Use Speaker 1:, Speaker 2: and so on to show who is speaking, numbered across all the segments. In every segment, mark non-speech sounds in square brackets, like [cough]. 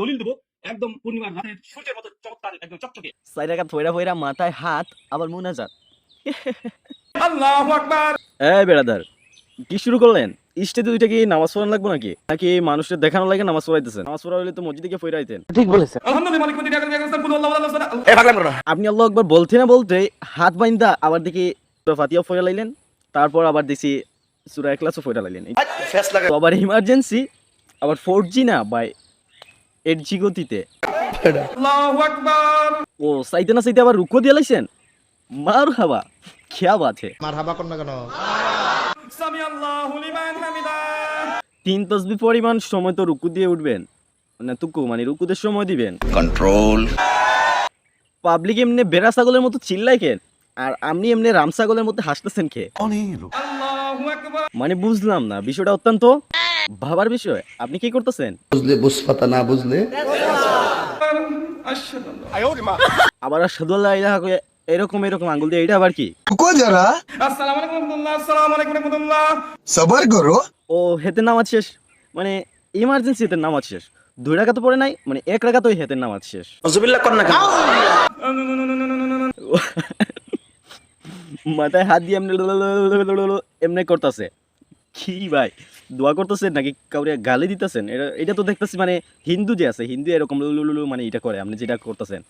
Speaker 1: দলিল দেবো একদম পূর্ণিমার রাতের সূর্যের মতো চমৎকার একদম চকচকে।
Speaker 2: রাকাত ফয়রা ফয়রা মাথায় হাত আবার মুনাজাত
Speaker 1: আল্লাহু আকবার!
Speaker 2: এ বেড়াদার কি শুরু করলেন? স্টেজে দুইটা কি নামাজ পড়ান লাগবো নাকি? নাকি মানুষের দেখানো লাগে নামাজ পড়াইতেছেন? নামাজ পড়া তো মসজিদে গিয়ে
Speaker 1: আল্লাহু আল্লাহ
Speaker 2: আপনি আল্লাহ একবার বলতে না বলতে হাত বাইন্দা আবার দেখি সূরা ফাতিহা ফয়রা লাইলেন তারপর আবার দেখি সুরা একলাসও ফয়রা লাইলেন। আবার ইমার্জেন্সি আবার ফোর জি না বাই এইট জি গতিতে
Speaker 1: আল্লাহু আকবার।
Speaker 2: ও সাইতে না সাইতে আবার রুকো দিয়ে লাইছেন? মার হাবা খেয়া
Speaker 3: মার হাবা কেন?
Speaker 2: তিন তসবি পরিমাণ সময় তো রুকু দিয়ে উঠবেন। না তুকু মানে রুকুতে সময় দিবেন।
Speaker 4: control
Speaker 2: পাবলিক এমনি বেড়া ছাগলের মতো চিল্লাই কেন? আর আপনি এমনি রাম ছাগলের মধ্যে হাসতেছেন
Speaker 1: আল্লাহু
Speaker 2: মানে বুঝলাম না বিষয়টা অত্যন্ত ভাবার বিষয় আপনি কি করতেছেন?
Speaker 3: বুঝলে বুঝপাতা না বুঝলে।
Speaker 2: আবার সাদুল্লাহ এরকম এরকম আঙ্গুল দিয়ে এটা আবার কি?
Speaker 5: কো যারা।
Speaker 1: আসসালামু আলাইকুম রাহমাতুল্লাহ আসসালামু আলাইকুম রাহমাতুল্লাহ।
Speaker 5: সবার করো।
Speaker 2: ও হেতে নামাজ শেষ। মানে ইমার্জেন্সি হেতে নামাজ শেষ। দুই টাকা তো পড়ে নাই মানে এক টাকা তো হেতে নামাজ শেষ। নজবিল্লাহ কর না কেন? মাথায় হাত দিয়ে এমনি এমনি করতেছে। কি ভাই? দোয়া করতেছেন নাকি কাউরে গালি দিতেছেন? এটা এটা তো দেখতেছি মানে হিন্দু যে আছে হিন্দু এরকম লুলুলুলু মানে এটা করে আপনি যেটা করতেছেন।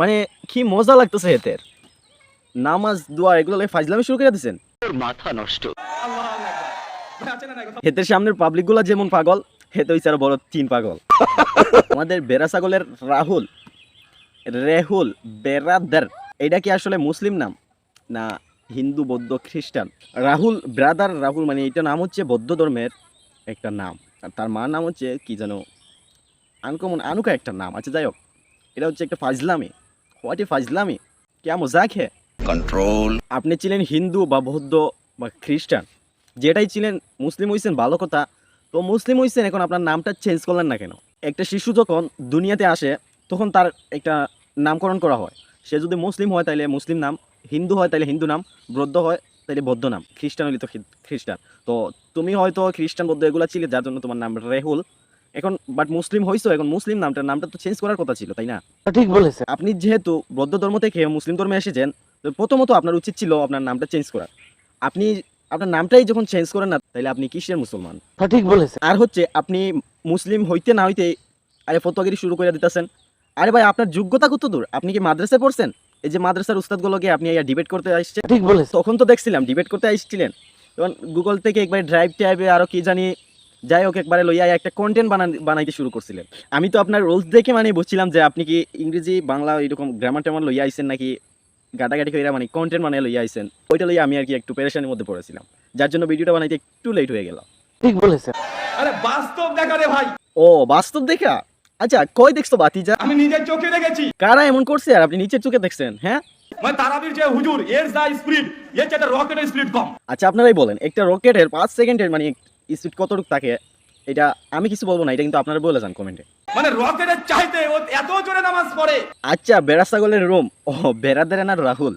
Speaker 2: মানে কি মজা লাগতেছে হেতের নামাজ দোয়া এগুলো ফাজলামি শুরু করে দিয়েছেন
Speaker 1: আল্লাহু আকবার। ভাই আছেন না কথা
Speaker 2: হেতের সামনের পাবলিকগুলা যেমন পাগল হেতে হইছে আরও বড় তিন পাগল। আমাদের বেড়া ছাগলের রাহুল রেহুল বেরাদার এটা কি আসলে মুসলিম নাম? না হিন্দু বৌদ্ধ খ্রিস্টান? রাহুল ব্রাদার রাহুল মানে এটা নাম হচ্ছে বৌদ্ধ ধর্মের একটা নাম। আর তার মার নাম হচ্ছে কি যেন আনকমন আনুকা একটা নাম। আচ্ছা যাই হোক এটা হচ্ছে একটা ফাজলামি। হোয়াট এ ফাজলামি। কেমন মজা খে
Speaker 4: control
Speaker 2: আপনি ছিলেন হিন্দু বা বৌদ্ধ বা খ্রিস্টান যেটাই ছিলেন মুসলিম হইছেন ভালো কথা। তো মুসলিম হইছেন এখন আপনার নামটা চেঞ্জ করলেন না কেন? একটা শিশু যখন দুনিয়াতে আসে তখন তার একটা নামকরণ করা হয়। সে যদি মুসলিম হয় তাহলে মুসলিম নাম হিন্দু হয় তাহলে হিন্দু নাম বৌদ্ধ হয় তাহলে বৌদ্ধ নাম খ্রিস্টান হলে তো খ্রিস্টান। তো তুমি হয়তো খ্রিস্টান বৌদ্ধ এগুলো ছিলে যার জন্য তোমার নাম রেহুল। এখন বাট মুসলিম হয়েছো এখন মুসলিম নামটার নামটা তো চেঞ্জ করার কথা ছিল তাই না?
Speaker 3: ঠিক বলেছে।
Speaker 2: আপনি যেহেতু বৌদ্ধ ধর্ম থেকে মুসলিম ধর্মে এসেছেন তো প্রথমত আপনার উচিত ছিল আপনার নামটা চেঞ্জ করার আপনি আপনার নামটাই যখন চেঞ্জ করেন না তাহলে আপনি কিসের মুসলমান?
Speaker 3: ঠিক বলেছে।
Speaker 2: আর হচ্ছে আপনি মুসলিম হইতে না হইতে আরে ফতোয়াগিরি শুরু করে দিতেছেন। আরে ভাই আপনার যোগ্যতা কত দূর? আপনি কি মাদ্রাসায় পড়ছেন? এই যে মাদ্রাসার উস্তাদগুলোকে আপনি ডিবেট করতে আসছেন?
Speaker 3: ঠিক বলেছে
Speaker 2: তখন তো দেখছিলাম ডিবেট করতে আসছিলেন। তখন গুগল থেকে একবার ড্রাইভ টাইপে আরও কি জানি যাই হোক একবারে লইয়া একটা কন্টেন্ট বানান বানাইতে শুরু করছিলেন। আমি তো আপনার রোলস দেখে মানে বুঝছিলাম যে আপনি কি ইংরেজি বাংলা এরকম গ্রামার ট্যামার লইয়া আইছেন নাকি গাটাগাটি করে মানে কন্টেন্ট বানিয়ে লইয়া আইছেন? ওইটা লইয়া আমি আর কি একটু পেরেশানির মধ্যে পড়েছিলাম। যার জন্য ভিডিওটা বানাইতে একটু লেট হয়ে গেল
Speaker 3: ঠিক বলেছে
Speaker 1: আরে বাস্তব দেখা রে ভাই।
Speaker 2: ও বাস্তব দেখা? আচ্ছা কই দেখছ বাতিজা?
Speaker 1: আমি নিজের চোখে দেখেছি।
Speaker 2: কারা এমন করছে আর আপনি নিচের চোখে দেখছেন হ্যাঁ?
Speaker 1: মানে তারাবির যে হুজুর এর যা স্পিড এর চেয়ে রকেটের স্পিড কম।
Speaker 2: আচ্ছা আপনারাই বলেন একটা রকেটের পাঁচ সেকেন্ডের মানে স্পিড কতটুকু থাকে এটা আমি কিছু বলব না এটা কিন্তু আপনারা বলে যান কমেন্টে
Speaker 1: মানে রকেটের চাইতে ও এত জোরে নামাজ পড়ে।
Speaker 2: আচ্ছা বেড়া ছাগলের রোম। ও বেড়া আর রাহুল।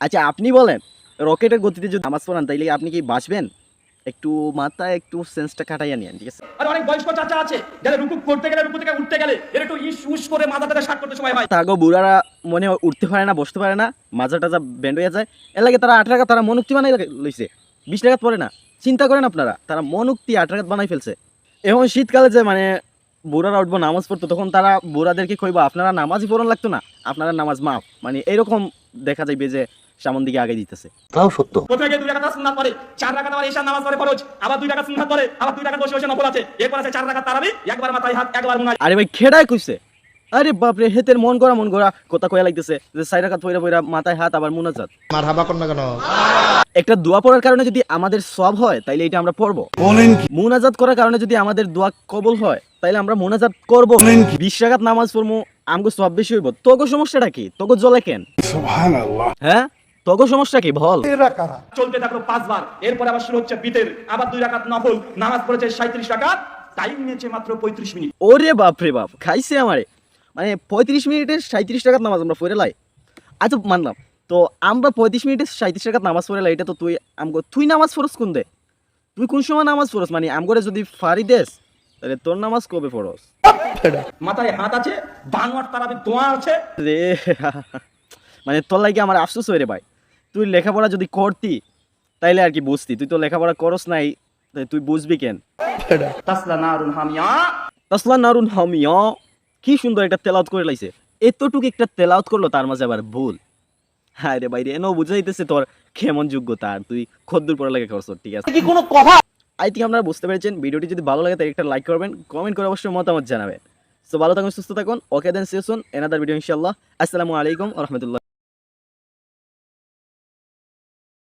Speaker 2: আচ্ছা আপনি বলেন রকেটের গতিতে যদি নামাজ পড়ান তাইলে আপনি কি বাঁচবেন? একটু মাথায় একটু সেন্সটা কাটাইয়া নিয়েন ঠিক আছে?
Speaker 1: আর অনেক বয়স্ক চাচা আছে যারা রুকু করতে গেলে রুকু থেকে উঠতে গেলে এর একটু ইস উস করে মাথাটাতে শাক করতে সময় হয়।
Speaker 2: তাগো বুড়ারা মনে হয় উঠতে পারে না বসতে পারে না মাজা টাজা ব্যান্ড হয়ে যায়। এর লাগে তারা আট টাকা তারা মনুক্তি বানাই লইছে বিশ টাকা পড়ে না। চিন্তা করেন আপনারা তারা মনুক্তি আট টাকা বানাই ফেলছে। এখন শীতকালে যে মানে বুড়ারা উঠবো নামাজ পড়তো তখন তারা বুড়াদেরকে কইবো আপনারা নামাজই পড়ন লাগতো না আপনারা নামাজ মাফ। মানে এরকম দেখা যাইবে যে সামন দিকে আগে দিতেছে।
Speaker 3: তাও সত্য।
Speaker 1: প্রথমে গিয়ে দুই টাকা সুন্নাত পড়ে চার টাকা আবার ঈশান নামাজ পড়ে ফরজ আবার দুই টাকা সুন্নাত পড়ে আবার দুই টাকা বসে বসে নফল আছে এরপর আছে চার টাকা তারাবি একবার মাথায় হাত একবার মুনাজ
Speaker 2: আরে ভাই খেড়ায় কইছে? আরে বাপরে হেতের মন করা মন করা কথা কয়া লাগতেছে যে সাইরা কাত পয়রা পয়রা মাথায় হাত আবার মুনাজাত।
Speaker 3: মার হাবা কর না কেন?
Speaker 2: একটা দোয়া পড়ার কারণে যদি আমাদের সব হয় তাইলে এটা আমরা পড়ব। মুনাজাত করার কারণে যদি আমাদের দোয়া কবল হয় তাইলে আমরা মুনাজাত করব। বিশ রাকাত নামাজ পড়ব আমগো সব বেশি হইব। তোগো সমস্যাটা কি? তোগো জলে কেন? হ্যাঁ? তোগো সমস্যা কি? বল।
Speaker 1: চলতে থাকল পাঁচবার। এরপর আবার শুরু হচ্ছে বিতের। আবার দুই টাকা নফল। নামাজ পড়েছে সাঁত্রিশ টাকা টাইম নিয়েছে মাত্র পঁয়ত্রিশ মিনিট।
Speaker 2: ওরে বাপ রে বাপ খাইছে আমারে। মানে পঁয়ত্রিশ মিনিটে সাঁত্রিশ টাকার নামাজ আমরা পড়ে লাই। আচ্ছা মানলাম। তো আমরা পঁয়ত্রিশ মিনিটে সাঁত্রিশ টাকার নামাজ পড়ে লাই এটা তো তুই আমগো তুই নামাজ পড়স কোন দে? তুই কোন সময় নামাজ পড়স? মানে আম করে যদি ফারি দেস তাহলে তোর নামাজ কবে পড়স?
Speaker 1: মাথায় হাত আছে বানোয়ার তারাবি দোয়া আছে।
Speaker 2: রে [laughs] মানে তোর লাগে আমার আফসোস হয়ে রে ভাই। তুই লেখাপড়া যদি করতি তাইলে আর কি বুঝতি। তুই তো লেখাপড়া করস নাই তাই তুই বুঝবি কেন?
Speaker 1: তাসলা নারুন হামিয়া।
Speaker 2: তাসলা নারুন হামিয়া কি সুন্দর একটা তেলাওত করে লাইছে। এতটুকু একটা তেলাওত করল তার মাঝে আবার ভুল। হ্যাঁ রে ভাই রে এনো বুঝাইতেছে তোর কেমন যোগ্যতা আর তুই খদ্দুর পড়া লেগে করছ ঠিক আছে?
Speaker 3: কি কোনো কথা?
Speaker 2: আই থিঙ্ক আপনারা বুঝতে পেরেছেন ভিডিওটি যদি ভালো লাগে তাহলে একটা লাইক করবেন কমেন্ট করে অবশ্যই মতামত জানাবেন। তো ভালো থাকুন সুস্থ থাকুন okay then session another video ইনশাল্লাহ আসসালামু আলাইকুম রহমতুল্লাহ।